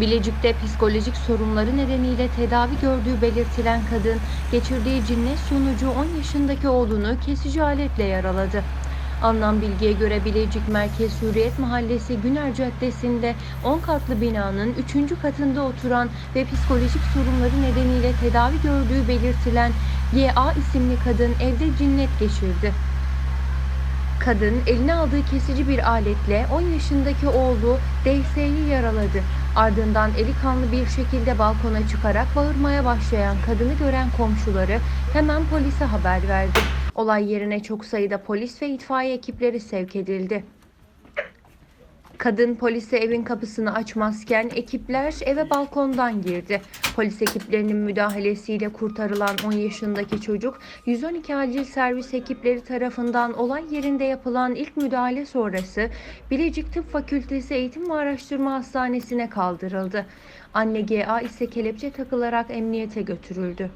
Bilecik'te psikolojik sorunları nedeniyle tedavi gördüğü belirtilen kadın geçirdiği cinnet sonucu 10 yaşındaki oğlunu kesici aletle yaraladı. Alınan bilgiye göre Bilecik Merkez Hürriyet Mahallesi Güner Caddesi'nde 10 katlı binanın 3. katında oturan ve psikolojik sorunları nedeniyle tedavi gördüğü belirtilen YA isimli kadın evde cinnet geçirdi. Kadın eline aldığı kesici bir aletle 10 yaşındaki oğlu DS'yi yaraladı. Ardından eli kanlı bir şekilde balkona çıkarak bağırmaya başlayan kadını gören komşuları hemen polise haber verdi. Olay yerine çok sayıda polis ve itfaiye ekipleri sevk edildi. Kadın polise evin kapısını açmazken ekipler eve balkondan girdi. Polis ekiplerinin müdahalesiyle kurtarılan 10 yaşındaki çocuk 112 acil servis ekipleri tarafından olay yerinde yapılan ilk müdahale sonrası Bilecik Tıp Fakültesi Eğitim ve Araştırma Hastanesi'ne kaldırıldı. Anne GA ise kelepçe takılarak emniyete götürüldü.